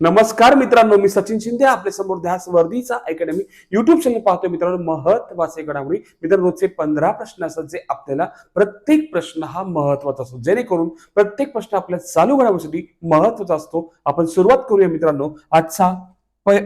नमस्कार मित्रांनो मी सचिन शिंदे आपल्यासमोर ध्यास वर्दीचा अकॅडमी युट्यूब चॅनल पाहतोय मित्रांनो महत्त्वाचे घडामोडी. मित्रांनो रोजचे पंधरा प्रश्न असतात जे आपल्याला प्रत्येक प्रश्न हा महत्त्वाचा असतो. जेणेकरून प्रत्येक प्रश्न आपल्या चालू घडामोडीसाठी महत्त्वाचा असतो. आपण सुरुवात करूया मित्रांनो. आजचा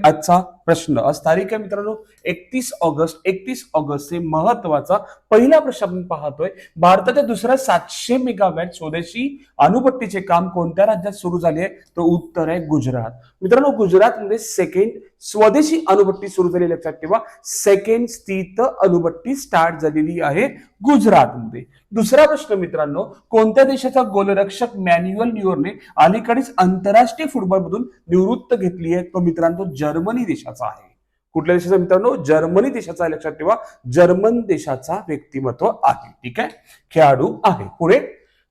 आजचा प्रश्न. आज तारीख आहे मित्रांनो एकतीस ऑगस्ट. एकतीस ऑगस्ट हे महत्त्वाचा पहिला प्रश्न आपण पाहतोय. भारताच्या दुसऱ्या सातशे मेगावॅट स्वदेशी अणुपट्टीचे काम कोणत्या राज्यात सुरू झाले आहे? तर उत्तर आहे गुजरात. मित्रांनो गुजरातमध्ये सेकंड स्वदेशी अणुपट्टी सुरू झाली लक्षात ठेवा. सेकंड स्थित अणुपट्टी स्टार्ट झालेली आहे गुजरातमध्ये. दुसरा प्रश्न मित्रांनो कोणत्या देशाचा गोलरक्षक मॅन्युअल न्यूअरने अलीकडेच आंतरराष्ट्रीय फुटबॉलमधून निवृत्त घेतली आहे? तो मित्रांनो जर्मनी देशाचा. आहे. कुठल्या देशाचा मित्रांनो? जर्मनी देशाचा लक्षात ठेवा. जर्मन देशाचा व्यक्तिमत्व आहे. ठीक आहे? खेळाडू आहे. पुढे.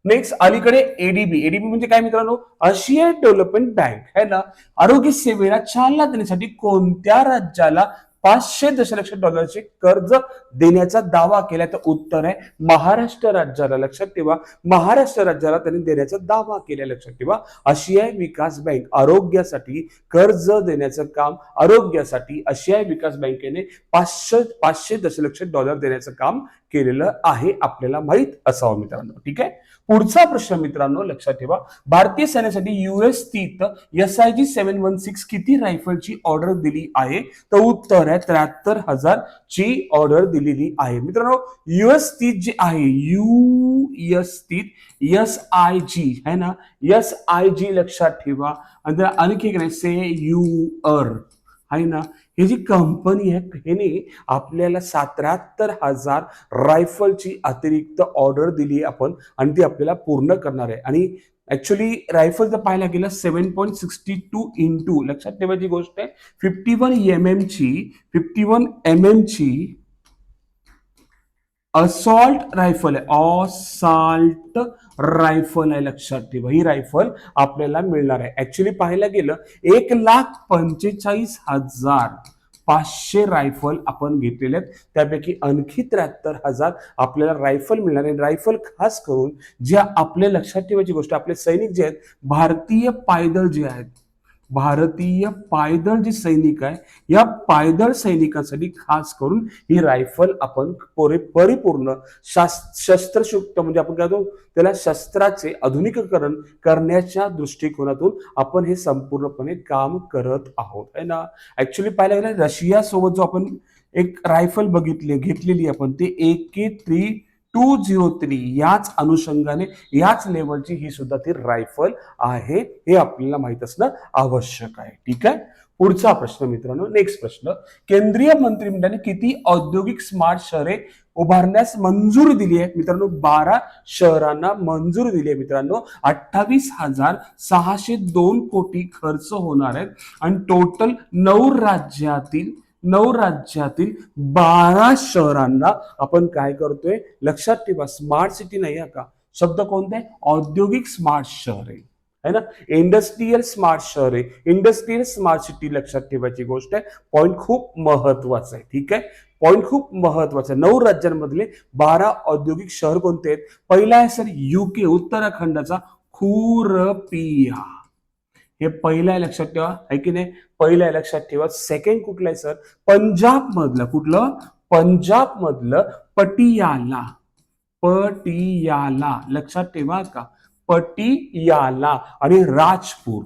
नेक्स्ट अलीकडे एडीबी एडीबी म्हणजे काय मित्रांनो? आशिया डेव्हलपमेंट बँक. है ना? आरोग्य सेवेला चालना देण्यासाठी कोणत्या राज्याला पाचशे दशलक्ष डॉलरचे कर्ज देण्याचा दावा केला तर उत्तर आहे. महाराष्ट्र राज्याला लक्षात ठेवा. महाराष्ट्र राज्याला त्यांनी देण्याचा दावा केला लक्षात ठेवा. आशियाई विकास बँक. आरोग्यासाठी कर्ज देण्याचं काम आरोग्यासाठी आशियाई विकास बँकेने पाचशे पाचशे दशलक्ष डॉलर देण्याचं काम केलेलं आहे आपल्याला माहीत असावं मित्रांनो. ठीक आहे? पुढचा प्रश्न मित्रांनो लक्षात ठेवा. भारतीय सैन्यासाठी युएस स्थित S I G seven one six किती रायफलची ऑर्डर दिली आहे? तर उत्तर आहे त्र्याहत्तर हजार ची ऑर्डर दिलेली आहे. मित्रांनो युएस स्थित जे आहे यू एस स्थित एस आय जी है ना? एस आय जी लक्षात ठेवा. आणि आणखी एक नाही से यू अर आहे ना? ही जी कंपनी आहे ह्याने आपल्याला सत्र्याहत्तर हजार रायफलची अतिरिक्त ऑर्डर दिली आहे आपण आणि ती आपल्याला पूर्ण करणार आहे. आणि ऍक्च्युली रायफल जर पाहायला गेलं seven point sixty two into लक्षात ठेवायची गोष्ट आहे फिफ्टी वन एम एम ची फिफ्टी वन एम एम ची असॉल्ट रायफल आहे. असॉल्ट रायफल आहे लक्षात ठेवा. ही रायफल आपल्याला मिळणार आहे. ऍक्च्युली पाहायला गेलं एक लाख पंचेचाळीस हजार पाचशे रायफल आपण घेतलेले आहेत. त्यापैकी आणखी त्र्याहत्तर हजार आपल्याला रायफल मिळणार आहे. रायफल खास करून ज्या आपल्या लक्षात ठेवायची गोष्ट आपले सैनिक जे आहेत भारतीय पायदळ जे आहेत भारतीय पायदळ जे सैनिक आहे या पायदळ सैनिकांसाठी खास करून ही रायफल आपण पुरे परिपूर्ण शस्त्रशुक्त म्हणजे आपण काय त्याला शस्त्राचे आधुनिकीकरण करण्याच्या दृष्टिकोनातून आपण हे संपूर्णपणे काम करत आहोत आहे ना? ऍक्च्युली पाहायला गेलं रशिया सोबत जो आपण एक रायफल बघितली घेतलेली आपण ते A K three two zero three याच अनुषंगाने याच लेवलची ही सुद्धा ती रायफल आहे हे आपल्याला माहीत असणं आवश्यक आहे. ठीक आहे? पुढचा प्रश्न मित्रांनो नेक्स्ट प्रश्न. केंद्रीय मंत्रिमंडळाने किती औद्योगिक स्मार्ट शहरे उभारण्यास मंजूर दिली आहे मित्रांनो बारा शहरांना मंजूर दिली आहे मित्रांनो. अठ्ठावीस हजार सहाशे दोन कोटी खर्च होणार आहेत. आणि टोटल नऊ राज्यातील नऊ राज्यातील बारा शहरांना आपण काय करतोय? लक्षात ठेवा स्मार्ट सिटी नाही आहे का? शब्द कोणते? औद्योगिक स्मार्ट शहर आहे. है ना? इंडस्ट्रीयल स्मार्ट शहर आहे. इंडस्ट्रीयल स्मार्ट सिटी लक्षात ठेवायची गोष्ट आहे. पॉईंट खूप महत्त्वाचा आहे ठीक आहे? पॉईंट खूप महत्त्वाचा आहे. नऊ राज्यांमधले बारा औद्योगिक शहर कोणते आहेत? पहिला आहे सर युके उत्तराखंडाचा खुरपिया. हे पहिलं आहे लक्षात ठेवा आहे की नाही? पहिलं आहे लक्षात ठेवा सेकंड कुठलं आहे सर पंजाब मधलं कुठलं? पंजाब मधलं पटियाला. पटियाला. लक्षात ठेवा का? पटियाला आणि राजपूर.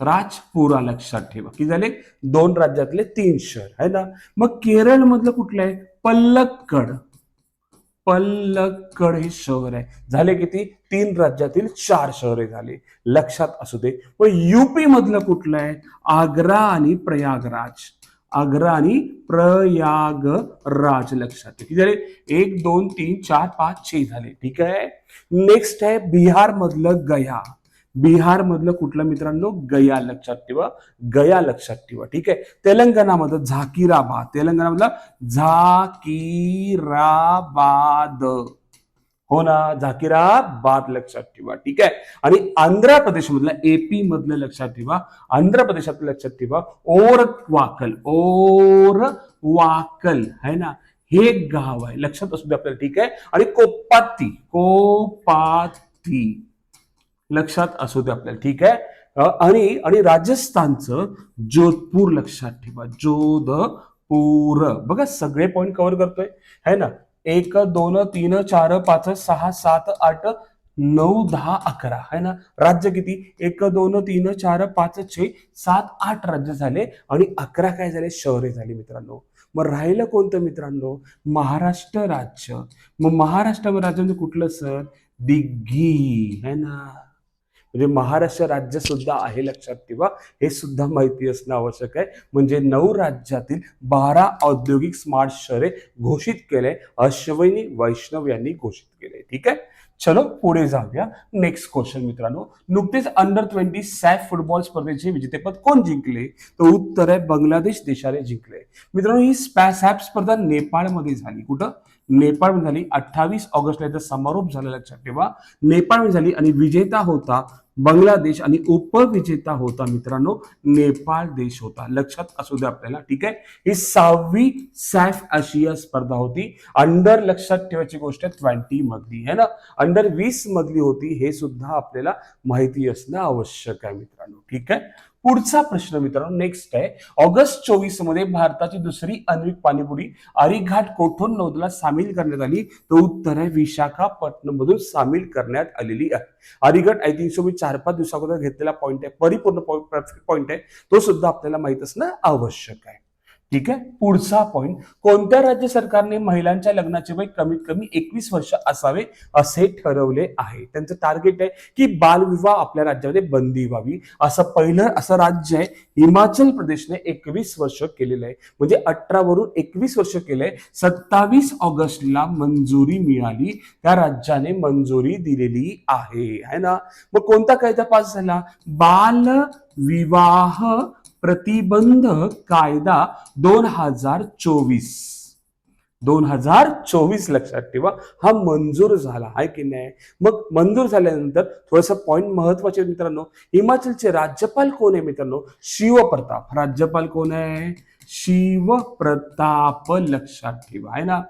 राजपुरा लक्षात ठेवा. की झाले? दोन राज्यातले तीन शहर. आहे ना? मग केरळ मधलं कुठलं आहे? पल्लक्कड पल्लकडे शहर आहे. झाले किती? तीन राज्यातील चार शहरे झाले. लक्षात असू दे. व युपी मधलं कुठलं आहे? आग्रा आणि प्रयागराज. आग्रा आणि प्रयागराज लक्षात किती झाले? एक दोन तीन चार पाच छे झाले. ठीक आहे? नेक्स्ट आहे बिहार मधलं गया. बिहार मधलं कुठलं मित्रांनो? गया लक्षात ठेवा. गया लक्षात ठेवा. ठीक आहे? तेलंगणामधलं झाकिराबाद. तेलंगणामधलं झाकिराबाद. हो ना झाकिराबाद लक्षात ठेवा. ठीक आहे? आणि आंध्र प्रदेश मधलं एपी मधलं लक्षात ठेवा. आंध्र प्रदेशातलं लक्षात ठेवा. ओर वाकल ओर वाकल है ना? हे गाव आहे. लक्षात असू दे आपल्याला. ठीक आहे? आणि कोपाती कोपाती लक्षात असू दे आपल्याला ठीक आहे? आणि आणि राजस्थानचं जोधपूर लक्षात ठेवा. जोधपूर. बघा सगळे पॉईंट कव्हर करतोय. है ना? एक दोन तीन चार पाच सहा सात आठ नऊ दहा अकरा. है ना? राज्य किती? एक दोन तीन चार पाच छे सात आठ राज्य झाले आणि अकरा काय झाले? शहरे झाली मित्रांनो. मग राहिलं कोणतं मित्रांनो? महाराष्ट्र राज्य. मग महाराष्ट्र राज्य म्हणजे कुठलं सर? दिग्गी. है ना? म्हणजे महाराष्ट्र राज्य सुद्धा आहे लक्षात ठेवा. हे सुद्धा माहिती असणं आवश्यक आहे. म्हणजे नऊ राज्यातील बारा औद्योगिक स्मार्ट शहरे घोषित केले. अश्विनी वैष्णव यांनी घोषित केले. ठीक आहे? चलो पुढे जाऊया. नेक्स्ट क्वेश्चन मित्रांनो. नुकतेच अंडर ट्वेंटी सॅफ फुटबॉल स्पर्धेचे विजेतेपद कोण जिंकले? तर उत्तर आहे बांगलादेश देशाने जिंकले. मित्रांनो ही स्पॅ सॅप स्पर्धा नेपाळमध्ये झाली. कुठं? नेपाळमध्ये झाली अठ्ठावीस ऑगस्टला याचा समारोप झाला लक्षात ठेवा नेपाळमध्ये झाली आणि विजेता होता बांगलादेश आणि उपविजेता होता मित्रांनो नेपाळ देश होता. लक्षात असू द्या आपल्याला ठीक आहे? ही सहावी सॅफ आशिया स्पर्धा होती. अंडर लक्षात ठेवायची गोष्ट ट्वेंटी मधली है ना? अंडर वीस मधली होती हे सुद्धा आपल्याला माहिती असणं आवश्यक आहे मित्रांनो ठीक आहे? पुढचा प्रश्न मित्रांनो नेक्स्ट आहे. ऑगस्ट चोवीसमध्ये भारताची दुसरी आण्विक पाणीपुरी आरिघाट कोठून नौदला सामील करण्यात आली? तर उत्तर आहे विशाखापट्टणम मधून सामील करण्यात आलेली आहे. आरिघाट आय थिंक सो मी चार पाच दिवसाअगोदर घेतलेला पॉईंट आहे. परिपूर्ण परफेक्ट पॉईंट आहे. तो सुद्धा आपल्याला माहीत असणं आवश्यक आहे. ठीक आहे? पुढचा पॉईंट कोणत्या राज्य सरकारने महिलांच्या लग्नाचे वय कमीत कमी एकवीस वर्ष असावे असे ठरवले आहे? त्यांचं टार्गेट आहे की बालविवाह आपल्या राज्यामध्ये बंदी व्हावी. असं पहिलं असं राज्य आहे. हिमाचल प्रदेशने एकवीस वर्ष केलेलं आहे. म्हणजे अठरा वरून एकवीस वर्ष केलंय. सत्तावीस ऑगस्टला मंजुरी मिळाली. त्या राज्याने मंजुरी दिलेली आहे. है ना? मग कोणता कायदा पास झाला? बाल विवाह प्रतिबंध कायदा दोन हजार चोवीस. दोन हजार चोवीस लक्षात ठेवा हा मंजूर झाला आहे की नाही? मग मंजूर झाल्यानंतर थोडस पॉईंट महत्त्वाचे मित्रांनो. हिमाचलचे राज्यपाल कोण आहे मित्रांनो? शिवप्रताप. राज्यपाल कोण आहे? शिवप्रताप लक्षात ठेवा आहे ना?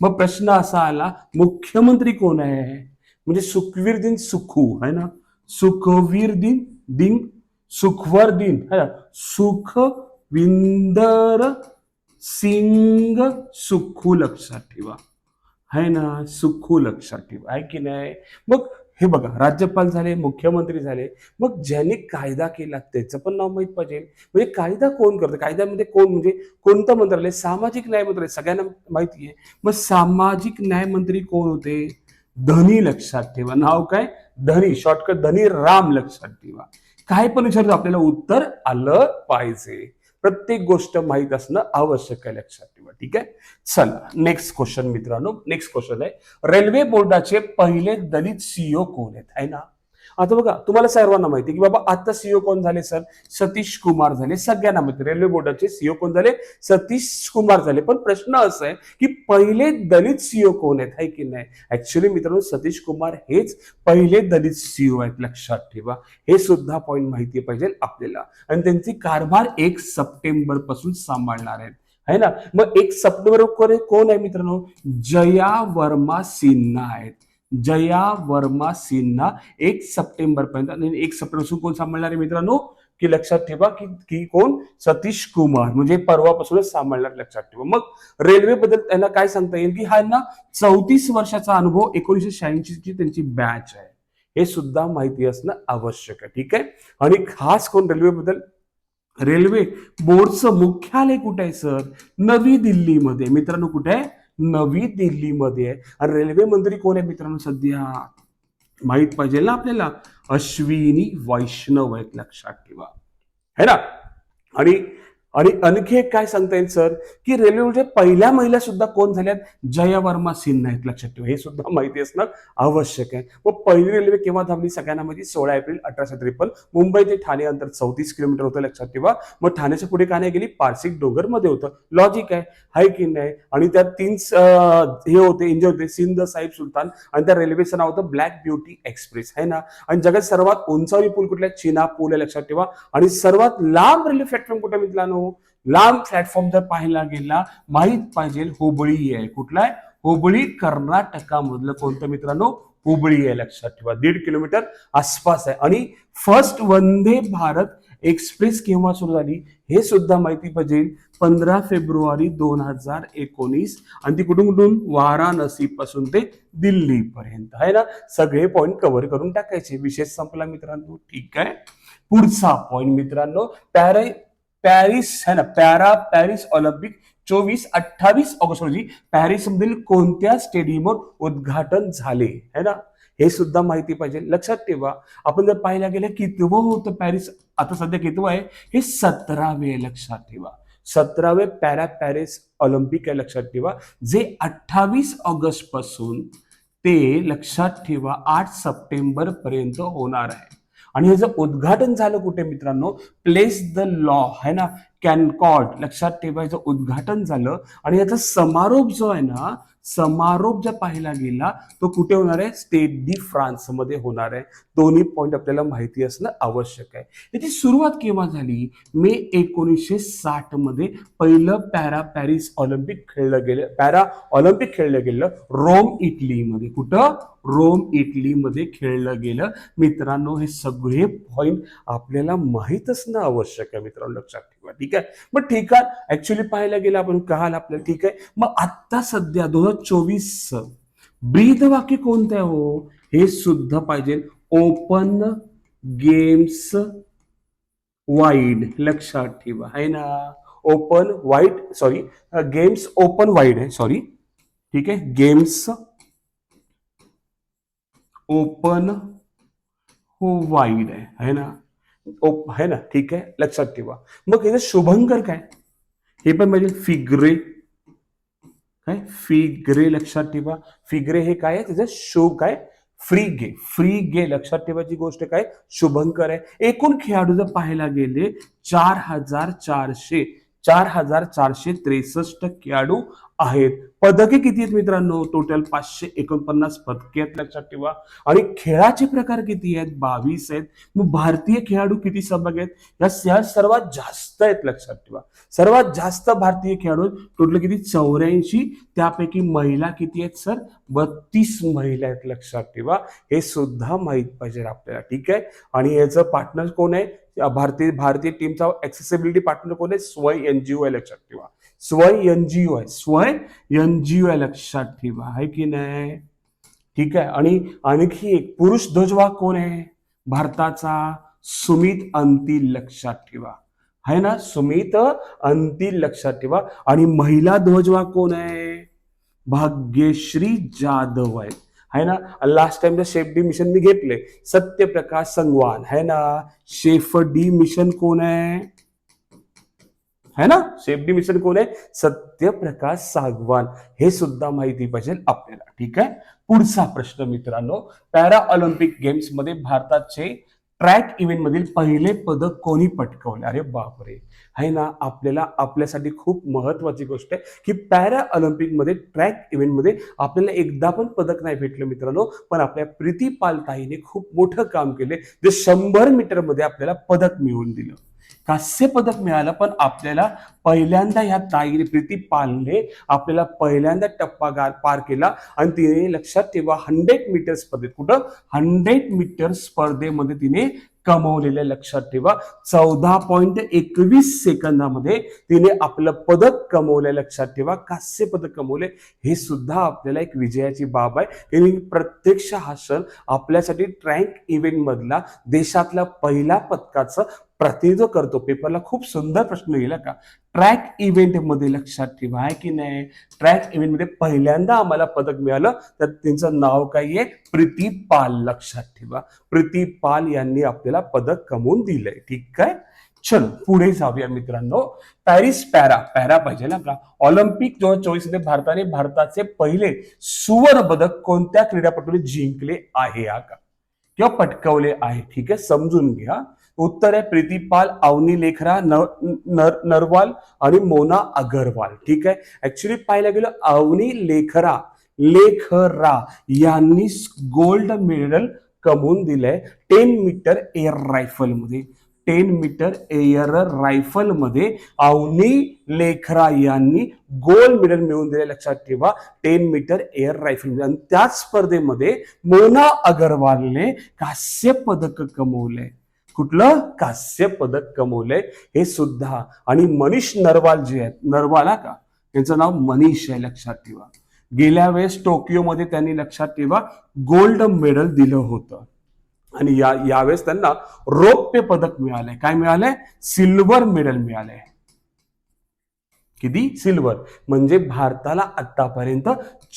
मग प्रश्न असा आला मुख्यमंत्री कोण आहे? म्हणजे सुखवीर दिन सुखू है ना? सुखवीर दिन दिन सुखवर दिन. है ना? सुखविंदर सिंग सुखू लक्षात ठेवा. है ना? सुखू लक्षात ठेवा. आहे की नाही? मग हे बघा राज्यपाल झाले मुख्यमंत्री झाले. मग ज्यांनी कायदा केला त्याचं पण नाव माहीत पाहिजे. म्हणजे कायदा कोण करतं? कायद्यामध्ये कोण म्हणजे कोणतं मंत्रालय? सामाजिक न्याय मंत्रालय. सगळ्यांना माहिती आहे. मग सामाजिक न्याय मंत्री कोण होते? धनी लक्षात ठेवा. नाव काय? धनी. शॉर्टकट धनी राम लक्षात ठेवा. काय पण विचारतो आपल्याला उत्तर आलं पाहिजे. प्रत्येक गोष्ट माहीत असणं आवश्यक आहे लक्षात ठेवा ठीक आहे? चला नेक्स्ट क्वेश्चन मित्रांनो. नेक्स्ट क्वेश्चन आहे. रेल्वे बोर्डाचे पहिले दलित सीईओ कोण आहेत? आहे ना? आता बघा तुम्हाला सर्वांना माहिती की बाबा आता सीओ कोण झाले सर? सतीश कुमार झाले सगळ्यांना माहिती रेल्वे बोर्डाचे सीओ कोण झाले? सतीश कुमार झाले. पण प्रश्न असा आहे की पहिले दलित सीओ कोण आहेत आहे की नाही? ऍक्च्युली मित्रांनो सतीश कुमार हेच पहिले दलित सीओ आहेत लक्षात ठेवा. हे सुद्धा पॉईंट माहिती पाहिजे आपल्याला. आणि त्यांची कारभार एक सप्टेंबरपासून सांभाळणार आहेत. है ना? मग एक सप्टेंबर कोण कोण आहे मित्रांनो? जया वर्मा सिन्हा आहेत. जया वर्मा सिन्हा एक सप्टेंबर पर्यंत आणि एक सप्टेंबरपासून कोण सांभाळणार आहे मित्रांनो? की लक्षात ठेवा की की कोण? सतीश कुमार. म्हणजे परवापासूनच सांभाळणार लक्षात ठेवा. मग रेल्वे बद्दल त्यांना काय सांगता येईल? की हा चौतीस वर्षाचा अनुभव एकोणीसशे शहाऐंशी ची त्यांची बॅच आहे. हे सुद्धा माहिती असणं आवश्यक आहे. ठीक आहे? आणि खास कोण रेल्वे बद्दल रेल्वे बोर्डचं मुख्यालय कुठे आहे सर? नवी दिल्लीमध्ये. मित्रांनो कुठे आहे? नवी दिल्लीमध्ये आहे. आणि रेल्वे मंत्री कोण आहे मित्रांनो सध्या? माहीत पाहिजे ना आपल्याला? अश्विनी वैष्णव आहेत लक्षात ठेवा. है ना? आणि आणि आणखी एक काय सांगता येईल सर? की रेल्वेमध्ये पहिल्या महिला सुद्धा कोण झाल्यात? जया वर्मा सिन्हा आहेत लक्षात ठेवा. हे सुद्धा माहिती असणं आवश्यक आहे. मग पहिली रेल्वे केव्हा धावली? सगळ्यांना माहिती सोळा एप्रिल अठराशे त्रेपन्न. मुंबई ते ठाणे अंतर चौतीस किलोमीटर होतं लक्षात ठेवा. मग ठाण्याच्या पुढे का नाही गेली? पारसिक डोंगरमध्ये होतं. लॉजिक आहे हाय की नाही आणि त्यात तीन हे होते इंजिन होते सिंध साहिब सुलतान. आणि त्या रेल्वेचं नाव होतं ब्लॅक ब्युटी एक्सप्रेस आहे ना? आणि जगात सर्वात उंचावी पूल कुठला चिना चीना पूल आहे लक्षात ठेवा. आणि सर्वात लांब रेल्वे प्लॅटफॉर्म कुठे मित्रांनो लांब प्लॅटफॉर्म जर पाहायला गेला माहीत पाहिजे हुबळी आहे. कुठला आहे हुबळी कर्नाटकामधलं कोणतं मित्रांनो? हुबळी आहे लक्षात ठेवा. दीड किलोमीटर आसपास आहे. आणि फर्स्ट वंदे भारत एक्सप्रेस केव्हा सुरू झाली? हे सुद्धा माहिती पाहिजे. पंधरा फेब्रुवारी दोन हजार एकोणीस. आणि ती कुठून कुठून? वाराणसी पासून ते दिल्ली पर्यंत आहे ना? सगळे पॉईंट कव्हर करून टाकायचे. विशेष संपला मित्रांनो. ठीक आहे? पुढचा पॉईंट मित्रांनो. पॅरा पॅरिस है ना? पॅरा पॅरिस ऑलिम्पिक चोवीस अठ्ठावीस ऑगस्ट रोजी पॅरिस मधील कोणत्या स्टेडियमवर उद्घाटन झाले? है ना? हे सुद्धा माहिती पाहिजे. लक्षात ठेवा. आपण जर पाहायला गेलं कितवं होतं पॅरिस? आता सध्या कितवं आहे? हे सतरावे लक्षात ठेवा. सतरावे पॅरा पॅरिस ऑलिम्पिक आहे लक्षात ठेवा. जे अठ्ठावीस ऑगस्टपासून ते लक्षात ठेवा आठ सप्टेंबर पर्यंत होणार आहे. आणि ह्याचं उद्घाटन झालं कुठे मित्रांनो? प्लेस द लॉ है ना? कॅनकॉर्ड. लक्षात ठेवायचं उद्घाटन झालं आणि याचा समारोप जो आहे ना समारोप जर पाहायला गेला तो कुठे होणार आहे? स्टेट डी फ्रान्समध्ये होणार आहे. दोन्ही पॉईंट आपल्याला माहिती असणं आवश्यक आहे. याची सुरुवात केव्हा झाली? मे एकोणीसशे साठमध्ये पहिलं पॅरा पॅरिस ऑलिम्पिक खेळलं गेलं पॅरा ऑलिम्पिक खेळलं गेलं रोम इटलीमध्ये कुठं? रोम इटलीमध्ये खेळलं गेलं. मित्रांनो हे सगळे पॉईंट आपल्याला माहीत असणं आवश्यक आहे मित्रांनो लक्षात ठेवा ठीक आहे? मग ठीक आहे. ऍक्च्युली पाहायला गेलं आपण कळालं आपल्याला ठीक आहे. मग आत्ता सध्या दोन हजार चोवीस ब्रीद वाक्य कोणतं आहे हो? हे सुद्धा पाहिजे. ओपन गेम्स वाईड लक्षात ठेवा. आहे ना? Open wide sorry games open wide आहे सॉरी ठीक आहे? गेम्स ओपन हो वाईड आहे है ना? ओप है ना? ठीक आहे लक्षात ठेवा मग याचं शुभंकर काय? हे पण म्हणजे फिग्रे. काय? फिग्रे लक्षात ठेवा. फिग्रे हे काय आहे? त्याचं शो काय? फ्री गे फ्री गे लक्षात ठेवायची गोष्ट काय? शुभंकर आहे. एकूण खेळाडू जर पाहायला गेले चार हजार चारशे चार हजार चारशे त्रेसष्ट खेळाडू आहेत. पदके किती आहेत मित्रांनो? टोटल पाचशे एकोणपन्नास पदके आहेत लक्षात ठेवा. आणि खेळाचे प्रकार किती आहेत? बावीस आहेत. मग भारतीय खेळाडू किती सहभागी आहेत? या सर्वात जास्त आहेत लक्षात ठेवा. सर्वात जास्त भारतीय खेळाडू टोटल किती? चौऱ्याऐंशी. त्यापैकी महिला किती आहेत सर? बत्तीस महिला आहेत लक्षात ठेवा. हे सुद्धा माहीत पाहिजे आपल्याला. ठीक आहे? आणि याचं पार्टनर कोण आहे? भारतीय भारतीय टीमचा ऍक्सेसिबिलिटी पार्टनर कोण आहे? स्वय एनजीओ आहे लक्षात ठेवा. स्वय एनजीओ आहे. स्वय एनजीओ आहे लक्षात ठेवा आहे की नाही? ठीक आहे. आणि आणखी एक पुरुष ध्वजवा कोण आहे? भारताचा सुमित अंतिल लक्षात ठेवा. आहे ना? सुमित अंतिल लक्षात ठेवा. आणि महिला ध्वजवा कोण आहे? भाग्यश्री जाधव आहेत है ना? Last time chef de mission मी घेतले. सत्यप्रकाश संगवान. है ना? शेफ डी मिशन कोण आहे? है ना? शेफ मिशन कोण आहे? सत्यप्रकाश सागवान. हे सुद्धा माहिती पाहिजे आपल्याला ठीक आहे? पुढचा प्रश्न मित्रांनो पॅरा ऑलिम्पिक गेम्समध्ये भारताचे ट्रॅक इव्हेंट मधील पहिले पदक कोणी पटकवले? अरे बापरे! आहे ना? आपल्याला आपल्यासाठी खूप महत्वाची गोष्ट आहे की पॅरा ऑलिम्पिकमध्ये ट्रॅक इव्हेंटमध्ये आपल्याला एकदा पण पदक नाही भेटलं मित्रांनो पण आपल्या प्रीती ताईने खूप मोठं काम केले. जे शंभर मीटरमध्ये आपल्याला पदक मिळवून दिलं. कांस्य पदक मिळालं पण आपल्याला पहिल्यांदा ह्या ताई प्रीती पालने आपल्याला पहिल्यांदा टप्पा गार पार केला. आणि तिने लक्षात ठेवा हंड्रेड मीटर स्पर्धेत कुठं? हंड्रेड मीटर स्पर्धेमध्ये तिने कमवलेल्या लक्षात ठेवा. चौदा पॉईंट एकवीस सेकंदामध्ये तिने आपलं पदक कमवलं लक्षात ठेवा. कांस्य पदक कमवले हे सुद्धा आपल्याला एक विजयाची बाब आहे. तिने प्रत्यक्ष हा सण आपल्यासाठी ट्रँक इव्हेंट मधला देशातल्या पहिल्या पदकाचं प्रतिनिधित्व करतो. पेपरला खूप सुंदर प्रश्न गेला का? ट्रॅक इव्हेंटमध्ये लक्षात ठेवा आहे की नाही? ट्रॅक इव्हेंटमध्ये पहिल्यांदा आम्हाला पदक मिळालं तर त्यांचं नाव काय आहे? प्रीती पाल लक्षात ठेवा. प्रीती पाल यांनी आपल्याला पदक कमवून दिलंय. ठीक आहे चलो पुढे जाऊया मित्रांनो. पॅरिस पॅरा पॅरा पाहिजे ना का? ऑलिम्पिक दोन हजार चोवीसमध्ये भारताने भारताचे पहिले सुवर्ण पदक कोणत्या क्रीडापटूने जिंकले आहे का? किंवा पटकवले आहे. ठीक आहे समजून घ्या. उत्तर आहे प्रीतीपाल अवनी लेखरा न- नर नरवाल आणि मोना अगरवाल. ठीक आहे? ऍक्च्युली पाहायला गेलं अवनी लेखरा लेखरा यांनी गोल्ड मेडल कमवून दिलंय टेन मीटर एअर रायफलमध्ये टेन मीटर एअर रायफलमध्ये अवनी लेखरा यांनी गोल्ड मेडल मिळवून दिले लक्षात ठेवा टेन मीटर एअर रायफल आणि त्याच स्पर्धेमध्ये मोना अगरवालने कांस्य पदक कमवलंय. कुठलं कांस्य पदक कमवलंय हे सुद्धा. आणि मनीष नरवाल जे आहेत नरवाला का? त्यांचं नाव मनीष आहे लक्षात ठेवा. गेल्या वेळेस टोकियोमध्ये त्यांनी लक्षात ठेवा गोल्ड मेडल दिलं होतं. आणि या यावेळेस त्यांना रौप्य पदक मिळालंय. काय मिळालंय? सिल्वर मेडल मिळालंय. किती? सिल्वर. म्हणजे भारताला आतापर्यंत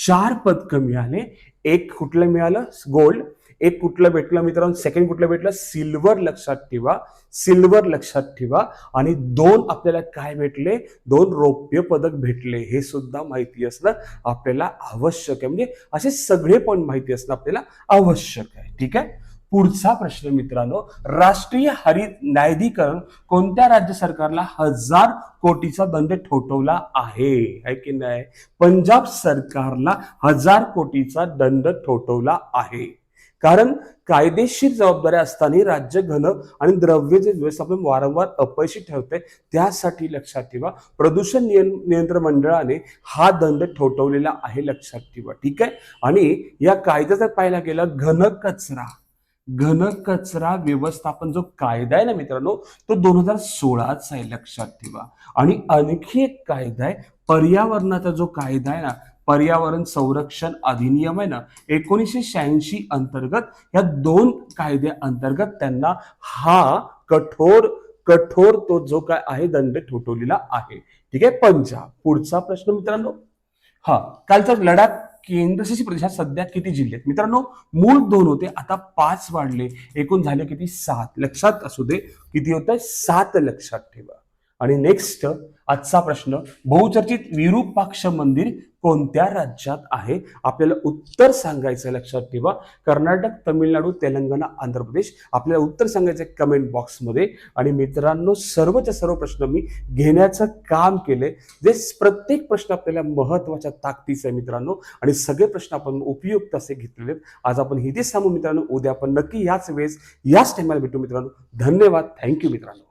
चार पदक मिळाले. एक कुठलं मिळालं? गोल्ड. एक कुठलं भेटलं मित्रांनो? सेकंड कुठलं भेटलं? सिल्वर लक्षात ठेवा. सिल्वर लक्षात ठेवा. आणि दोन आपल्याला काय भेटले? दोन रौप्य पदक भेटले. हे सुद्धा माहिती असणं आपल्याला आवश्यक आहे. म्हणजे असे सगळे पण माहिती असणं आपल्याला आवश्यक आहे. ठीक आहे? पुढचा प्रश्न मित्रांनो राष्ट्रीय हरित न्यायाधिकरण कोणत्या राज्य सरकारला हजार कोटीचा दंड ठोठवला आहे? है की नाही? पंजाब सरकारला हजार कोटीचा दंड ठोठवला आहे. कारण कायदेशीर जबाबदाऱ्या असताना राज्य घन आणि द्रव्य जे व्यवस्थापन वारंवार अपयशी ठेवते त्यासाठी लक्षात ठेवा. प्रदूषण नियंत्रण मंडळाने हा दंड ठोठवलेला आहे लक्षात ठेवा ठीक आहे? आणि या कायद्याचा पाहायला गेला घन कचरा. घन कचरा व्यवस्थापन जो कायदा आहे ना मित्रांनो तो दोन हजार सोळाचा आहे लक्षात ठेवा. आणि आणखी एक कायदा आहे पर्यावरणाचा जो कायदा आहे ना पर्यावरण संरक्षण अधिनियम आहे ना एकोणीसशे शहाऐंशी अंतर्गत या दोन कायद्या अंतर्गत त्यांना हा कठोर कठोर तो जो काय आहे दंड ठोठवलेला आहे. ठीक आहे? पंजाब. पुढचा प्रश्न मित्रांनो. हा कालचा लडाख केंद्रशासित प्रदेशात सध्या किती जिल्हे आहेत? मित्रांनो मूळ दोन होते. आता पाच वाढले. एकूण झाले किती? सात. लक्षात असू दे. किती होत आहे सात लक्षात ठेवा. आणि नेक्स्ट आजचा प्रश्न बहुचर्चित विरूपाक्ष मंदिर कोणत्या राज्यात आहे? आपल्याला उत्तर सांगायचं लक्षात ठेवा. कर्नाटक तमिळनाडू तेलंगणा आंध्र प्रदेश. आपल्याला उत्तर सांगायचं आहे कमेंट बॉक्समध्ये आणि मित्रांनो सर्वच्या सर्व प्रश्न मी घेण्याचं काम केले जे प्रत्येक प्रश्न आपल्याला महत्त्वाच्या ताकदीचा आहे मित्रांनो. आणि सगळे प्रश्न आपण उपयुक्त असे घेतलेले आहेत. आज आपण इथेच सांगू मित्रांनो उद्या आपण नक्की याच वेळेस याच टाइमला भेटू मित्रांनो. धन्यवाद. थँक्यू मित्रांनो.